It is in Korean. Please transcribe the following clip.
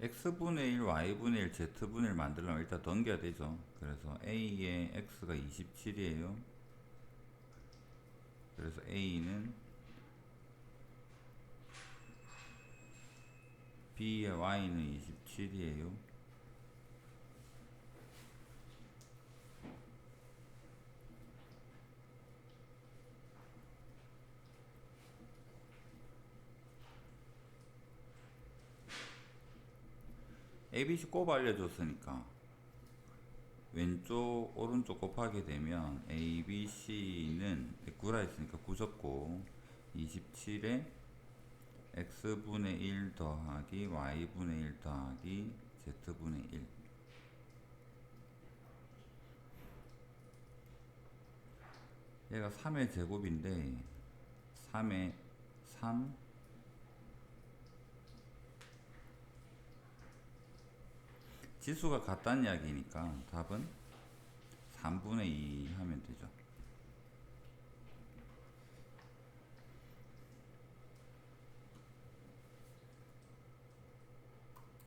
x분의 1, y분의 1, z분의 1 만들려면 일단 넘겨야 되죠. 그래서 a의 x가 27이에요. 그래서 a는 b의 y는 27이에요. ABC 곱 알려줬으니까. 왼쪽 오른쪽 곱하게 되면 ABC는 9라 했으니까 9 적고 27에 x분의 1 더하기 y분의 1 더하기 z분의 1 얘가 3의 제곱인데 3의 3 지수가 같다는 이야기니까 답은 3분의 2 하면.